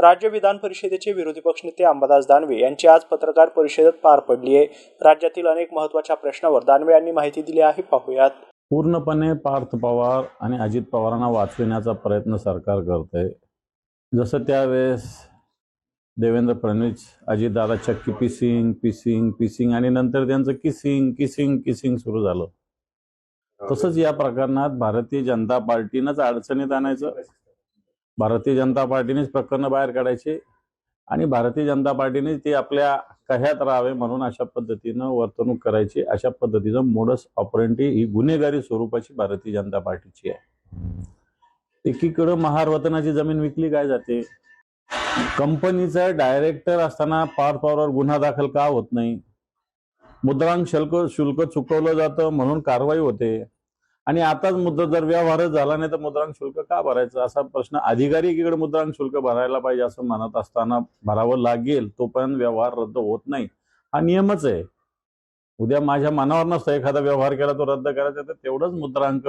राज्य विधान परिषदेचे विरोधी पक्षनेते अंबादास दानवे यांची आज पत्रकार परिषदेत पार पडली आहे. राज्यातील अनेक महत्त्वाच्या प्रश्नावर दानवे यांनी माहिती दिली आहे. पाहूयात. पूर्णपणे पार्थ पवार आणि अजित पवारांना वाचविण्याचा प्रयत्न सरकार करत आहे जसं त्यावेळेस देवेंद्र फडणवीस अजितदादा चक्की पिसिंग पिसिंग पिसिंग आणि नंतर त्यांचं किसिंग किसिंग किसिंग सुरू झालं. तसंच या प्रकरणात भारतीय जनता पार्टीनंच अडचणीत आणायचं. भारतीय जनता पार्टीनेच प्रकरणं बाहेर काढायचे आणि भारतीय जनता पार्टीने ते आपल्या कह्यात राहावे म्हणून अशा पद्धतीनं वर्तणूक करायची. अशा पद्धतीचं मोडस ऑपरेंटी ही गुन्हेगारी स्वरूपाची भारतीय जनता पार्टीची आहे. एकीकडं महारवतनाची जमीन विकली काय जाते? कंपनीचा डायरेक्टर असताना पार पॉवरवर गुन्हा दाखल का होत नाही? मुद्रांक शुल्क शुल्क चुकवलं जातं म्हणून कारवाई होते. आणि आताच मुद्दा जर व्यवहारच झाला नाही तर मुद्रांक शुल्क का भरायचं? असा प्रश्न अधिकारी एकीकडे मुद्रांक शुल्क भरायला पाहिजे असं म्हणत असताना भरावं लागेल तोपर्यंत व्यवहार रद्द होत नाही. हा नियमच आहे. उद्या माझ्या मनावर नसतं एखादा व्यवहार केला तो रद्द करायचा तर तेवढंच मुद्रांक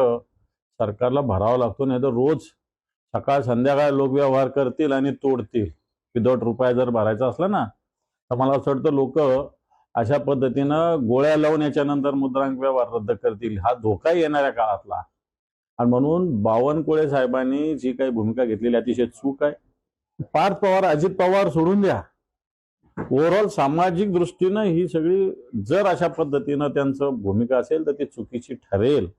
सरकारला भरावा लागतो नाही तर रोज सकाळ संध्याकाळ लोक व्यवहार करतील आणि तोडतील. विदाउट रुपया जर भरायचा असला ना तर मला असं वाटतं लोक अशा पद्धतीनं गोळ्या लावून याच्यानंतर मुद्रांक व्यवहार रद्द करतील हा धोका येणाऱ्या काळातला. आणि म्हणून बावनकुळे साहेबांनी जी काही भूमिका घेतलेली अतिशय चूक आहे. पार्थ पवार अजित पवार सोडून द्या. ओव्हरऑल सामाजिक दृष्टीनं ही सगळी जर अशा पद्धतीनं त्यांचं भूमिका असेल तर ती चुकीची ठरेल.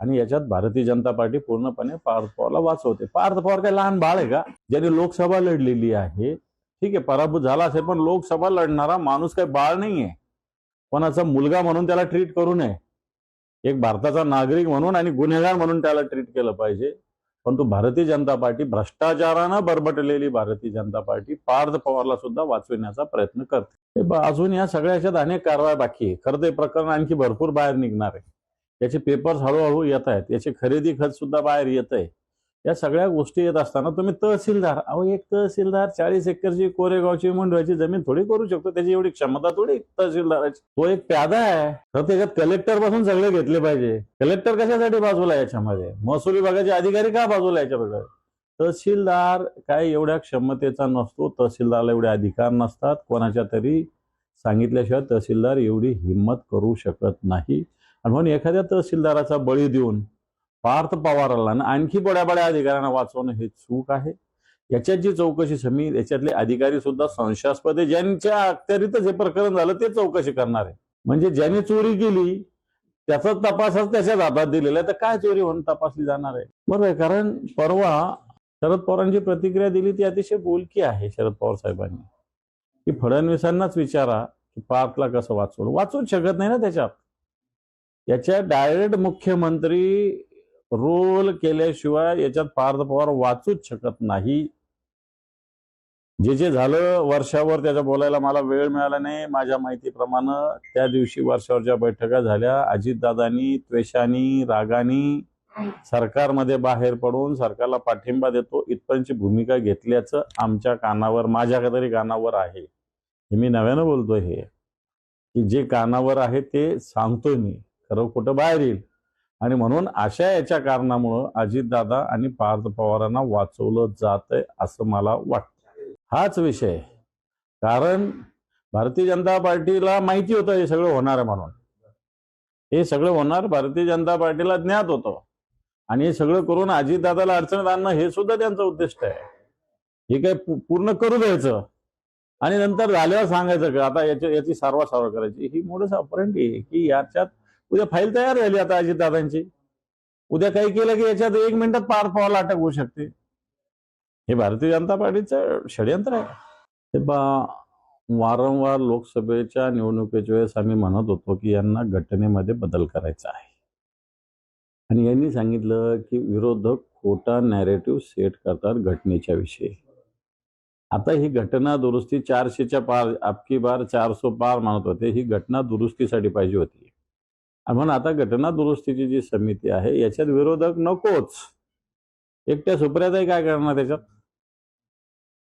आणि याच्यात भारतीय जनता पार्टी पूर्णपणे पार्थ पवारला वाचवते. पार्थ पवार काय लहान बाळ आहे का? ज्याने लोकसभा लढलेली आहे ठीक आहे पराभूत झाला असेल पण लोकसभा लढणारा माणूस काही बाळ नाहीये. कोणाचा मुलगा म्हणून त्याला ट्रीट करू नये. एक भारताचा नागरिक म्हणून आणि गुन्हेगार म्हणून त्याला ट्रीट केलं पाहिजे. परंतु भारतीय जनता पार्टी भ्रष्टाचारानं बरबटलेली भारतीय जनता पार्टी पार्थ पवारला सुद्धा वाचविण्याचा प्रयत्न करते. अजून या सगळ्या अनेक कारवाई बाकी आहे. खरं ते प्रकरण आणखी भरपूर बाहेर निघणार आहे. याचे पेपर्स हळूहळू येत आहेत. याची खरेदी खत सुद्धा बाहेर येत आहे. या सगळ्या गोष्टी येत असताना तुम्ही तहसीलदार. अहो एक तहसीलदार चाळीस एकरची कोरेगावची मंडळाची जमीन थोडी करू शकतो. त्याची एवढी क्षमता थोडी तहसीलदाराची. तो एक प्यादा आहे. तर त्याच्यात कलेक्टरपासून सगळे घेतले पाहिजे. कलेक्टर कशासाठी बाजूला याच्यामध्ये? महसूल विभागाचे अधिकारी का बाजूला याच्याबद्दल तहसीलदार काय एवढ्या क्षमतेचा नसतो. तहसीलदारला एवढे अधिकार नसतात. कोणाच्या तरी सांगितल्याशिवाय तहसीलदार एवढी हिंमत करू शकत नाही. आणि म्हणून एखाद्या तहसीलदाराचा बळी देऊन पार्थ पवाराला आणखी बड्या बड्या अधिकाऱ्यांना वाचवणं हे चूक आहे. याच्यात जी चौकशी समिती याच्यातले अधिकारी सुद्धा संशयास्पद आहे. ज्यांच्या अखत्यारीतच हे प्रकरण झालं ते चौकशी करणार आहे. म्हणजे ज्याने चोरी केली त्याचा तपासच त्याच्याच हातात दिलेला आहे तर काय चोरी म्हणून तपासली जाणार आहे? बरोबर आहे कारण परवा शरद पवारांची प्रतिक्रिया दिली ती अतिशय बोलकी आहे शरद पवार साहेबांनी. की फडणवीसांनाच विचारा की पार्थला कसं वाचवलं. वाचवूच शकत नाही ना त्याच्यात. याच्या डायरेक्ट मुख्यमंत्री रोल केल्याशिवाय याच्यात पार्थ पवार वाचूच शकत नाही. जे जे झालं वर्षावर त्याच्या बोलायला मला वेळ मिळाला नाही. माझ्या माहितीप्रमाणे त्या दिवशी वर्षावरच्या बैठका झाल्या अजितदादांनी त्वेषानी रागानी सरकारमध्ये बाहेर पडून सरकारला पाठिंबा देतो इथपर्यंतची भूमिका घेतल्याचं आमच्या कानावर माझ्या तरी कानावर आहे. हे मी नव्यानं बोलतोय हे की जे कानावर आहे ते सांगतोय मी. खरं कुठं बाहेर येईल. आणि म्हणून अशा याच्या कारणामुळं अजितदादा आणि पार्थ पवारांना वाचवलं जात आहे असं मला वाटतं हाच विषय. कारण भारतीय जनता पार्टीला माहिती होतं हे सगळं होणार आहे म्हणून. हे सगळं होणार भारतीय जनता पार्टीला ज्ञात होतं. आणि हे सगळं करून अजितदादाला अडचणीत आणणं हे सुद्धा त्यांचं उद्दिष्ट आहे. हे काय पूर्ण करू द्यायचं. आणि नंतर झाल्यावर सांगायचं का आता याची याची सारवा सारवा करायची. ही मोठं अपरेंट आहे की याच्यात उद्या फाईल तयार झाली आता अजितदादांची उद्या काही केलं की याच्यात एक मिनिटात पार पावला अटक होऊ शकते. हे भारतीय जनता पार्टीचं षडयंत्र आहे. हे बा वारंवार लोकसभेच्या निवडणुकीच्या वेळेस आम्ही म्हणत होतो की यांना घटनेमध्ये बदल करायचा आहे. आणि यांनी सांगितलं की विरोधक खोटा नॅरेटिव्ह सेट करतात घटनेच्या विषयी. आता ही घटना दुरुस्ती चारशेच्या पार आपकी बार चारसो पार म्हणत होते. ही घटना दुरुस्तीसाठी पाहिजे होती. म्हणून आता घटना दुरुस्तीची जी समिती आहे याच्यात विरोधक नकोच. एकट्या सुप्रियाताई काय करणार त्याच्यात?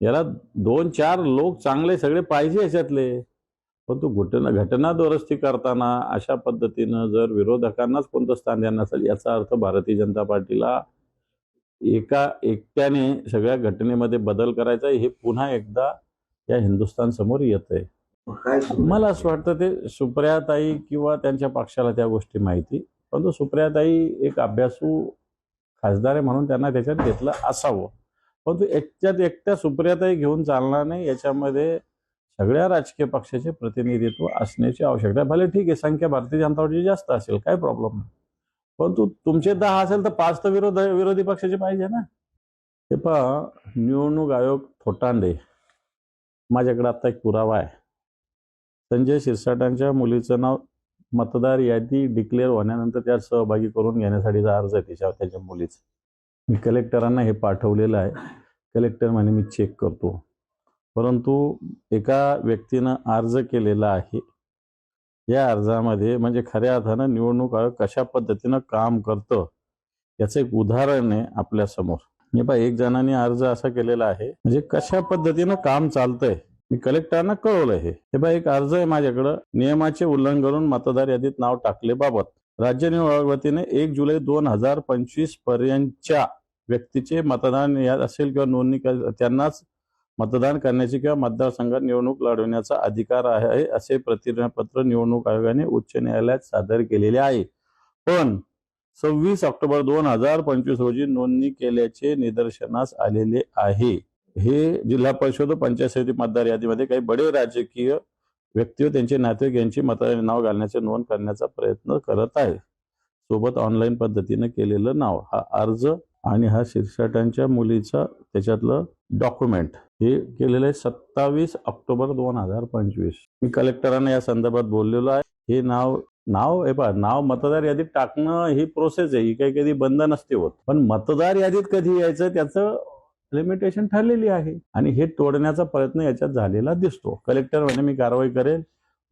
याला दोन चार लोक चांगले सगळे पाहिजे याच्यातले. परंतु घटना घटना दुरुस्ती करताना अशा पद्धतीनं जर विरोधकांनाच कोणतं स्थान द्यायला नसेल याचा अर्थ भारतीय जनता पार्टीला एका एकट्याने सगळ्या घटनेमध्ये बदल करायचा हे पुन्हा एकदा या हिंदुस्थान समोर येत आहे काय मला असं वाटतं ते सुप्रियाताई किंवा त्यांच्या पक्षाला त्या गोष्टी माहिती परंतु सुप्रियाताई एक अभ्यासू खासदार आहे म्हणून त्यांना त्याच्यात घेतलं असावं. परंतु एकट्यात एकट्या सुप्रियाताई घेऊन चालणार नाही याच्यामध्ये सगळ्या राजकीय पक्षाचे प्रतिनिधित्व असण्याची आवश्यकता भले ठीक आहे संख्या भारतीय जनता पार्टीची जास्त असेल काय प्रॉब्लेम नाही. परंतु तुमचे दहा असेल तर पाच तर विरोध विरोधी पक्षाचे पाहिजे ना. ते पहा निवडणूक आयोग थोटांडे. माझ्याकडे आता एक पुरावा आहे. संजय शिरसाटांच्या मुलीचं नाव मतदार यादी डिक्लेअर होण्यानंतर त्यात सहभागी करून घेण्यासाठीचा अर्ज आहे तिच्या त्याच्या मुलीचा. मी कलेक्टरांना हे पाठवलेलं आहे. कलेक्टर म्हणे मी चेक करतो. परंतु एका व्यक्तीनं अर्ज केलेला आहे. या अर्जामध्ये म्हणजे खऱ्या अर्थानं निवडणूक आयोग कशा पद्धतीनं काम करतं याचं एक उदाहरण आहे आपल्यासमोर. हे पहा एक जणांनी अर्ज असा केलेला आहे. म्हणजे कशा पद्धतीनं काम चालतंय? मी कलेक्टरांना कळवलं हे. हे बा एक अर्ज आहे माझ्याकडं. नियमाचे उल्लंघन करून मतदार यादीत नाव टाकले बाबत. राज्य निवडणूक वतीने एक जुलै दोन हजार पंचवीस पर्यंतच्या व्यक्तीचे मतदान याद असेल किंवा नोंदणी कर- त्यांनाच मतदान करण्याची किंवा मतदारसंघात निवडणूक लढवण्याचा अधिकार आहे असे प्रतिज्ञापत्र निवडणूक आयोगाने उच्च न्यायालयात सादर केलेले आहे. पण सव्वीस ऑक्टोबर दोन हजार पंचवीस रोजी नोंदणी केल्याचे निदर्शनास आलेले आहे. हे जिल्हा परिषद व पंचायत समिती मतदार यादीमध्ये काही बडे राजकीय व्यक्ती व त्यांचे नातेवाईक यांची मतदार नाव घालण्याचे नोंद करण्याचा प्रयत्न करत आहे सोबत ऑनलाईन पद्धतीने केलेलं नाव हा अर्ज आणि हा शिरसाटांच्या मुलीचा त्याच्यातलं डॉक्युमेंट हे केलेलं आहे सत्तावीस ऑक्टोबर दोन हजार पंचवीस. मी कलेक्टरांना या संदर्भात बोललेलो आहे. हे नाव नाव हे पहा नाव मतदार यादीत टाकणं ही प्रोसेस आहे. ही काही कधी बंद नसते होत. पण मतदार यादीत कधी यायचं त्याचं लिमिटेशन ठरलेली आहे. आणि हे तोडण्याचा प्रयत्न याच्यात झालेला दिसतो. कलेक्टर म्हणे मी कारवाई करेल.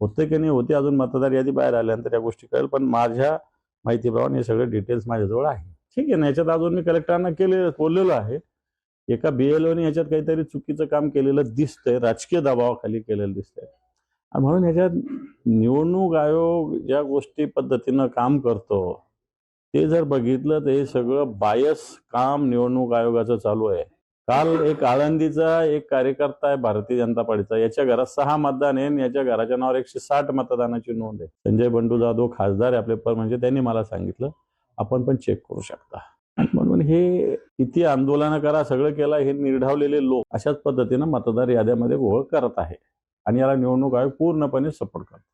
होते की नाही? होते. अजून मतदार यादी बाहेर आल्यानंतर या गोष्टी कळेल. पण माझ्या माहितीप्रमाणे हे सगळे डिटेल्स माझ्याजवळ आहे. ठीक आहे ना? याच्यात अजून मी कलेक्टरांना केले बोललेलो आहे. एका बीएलओने याच्यात काहीतरी चुकीचं काम केलेलं दिसतंय. राजकीय दबावाखाली केलेलं दिसतंय. आणि म्हणून याच्यात निवडणूक आयोग ज्या गोष्टी पद्धतीनं काम करतो ते जर बघितलं तर हे सगळं बायस काम निवडणूक आयोगाचं चालू आहे. काल एक आळंदीचा एक कार्यकर्ता आहे भारतीय जनता पार्टीचा. याच्या घरात सहा मतदान आहे आणि याच्या घराच्या नावावर एकशे साठ मतदानाची नोंद आहे. संजय बंडू जाधव खासदार आहे आपले पर म्हणजे त्यांनी मला सांगितलं आपण पण चेक करू शकता. म्हणून हे किती आंदोलन करा सगळं केलं हे निर्ढावलेले लोक अशाच पद्धतीनं मतदार याद्यामध्ये गोळ करत आहे. आणि याला निवडणूक आयोग पूर्णपणे सपोर्ट करतो.